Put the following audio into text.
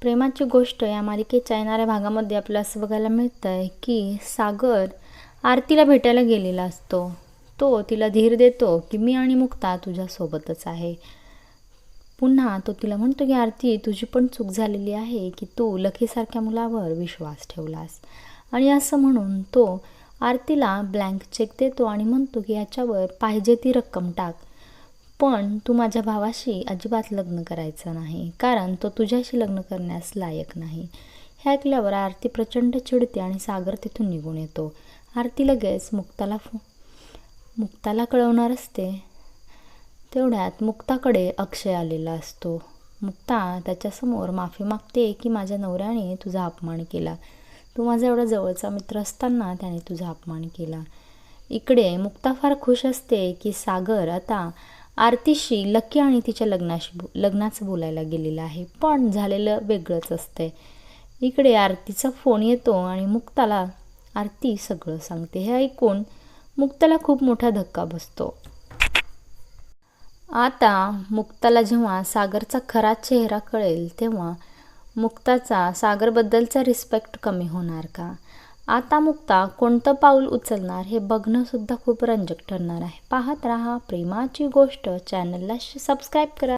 प्रेमाची गोष्ट या मालिकेच्या येणाऱ्या भागामध्ये आपल्याला असं बघायला मिळतं आहे की सागर आरतीला भेटायला गेलेला असतो. तो तिला धीर देतो की मी आणि मुक्ता तुझ्यासोबतच आहे. पुन्हा तो तिला म्हणतो की आरती तुझी पण चूक झालेली आहे की तू लखीसारख्या मुलावर विश्वास ठेवलास. आणि असं म्हणून तो आरतीला ब्लँक चेक देतो आणि म्हणतो की याच्यावर पाहिजे ती रक्कम टाक. पण तू माझ्या भावाशी अजिबात लग्न करायचं नाही कारण तो तुझ्याशी लग्न करण्यास लायक नाही. हे ऐकल्यावर आरती प्रचंड चिडते आणि सागर तिथून निघून येतो. आरती लगेच मुक्ताला फो मुक्ताला कळवणार असते. तेवढ्यात मुक्ताकडे अक्षय आलेला असतो. मुक्ता त्याच्यासमोर माफी मागते की माझ्या नवऱ्याने तुझा अपमान केला. तू माझा एवढा जवळचा मित्र असताना त्याने तुझा अपमान केला. इकडे मुक्ता फार खुश असते की सागर आता आरतीशी लकी आणि तिच्या लग्नाशी बो लग्नाचं बोलायला गेलेलं आहे. पण झालेलं वेगळंच असतंय. इकडे आरतीचा फोन येतो आणि मुक्ताला आरती सगळं सांगते. हे ऐकून मुक्ताला खूप मोठा धक्का बसतो. आता मुक्ताला जेव्हा सागरचा खरा चेहरा कळेल तेव्हा मुक्ताचा सागरबद्दलचा रिस्पेक्ट कमी होणार का? आता मुक्ता कोणतं पाऊल उचलणार हे बघणंसुद्धा खूप रंजक ठरणार आहे. पाहत रहा प्रेमाची गोष्ट. चॅनलला सबस्क्राईब करा.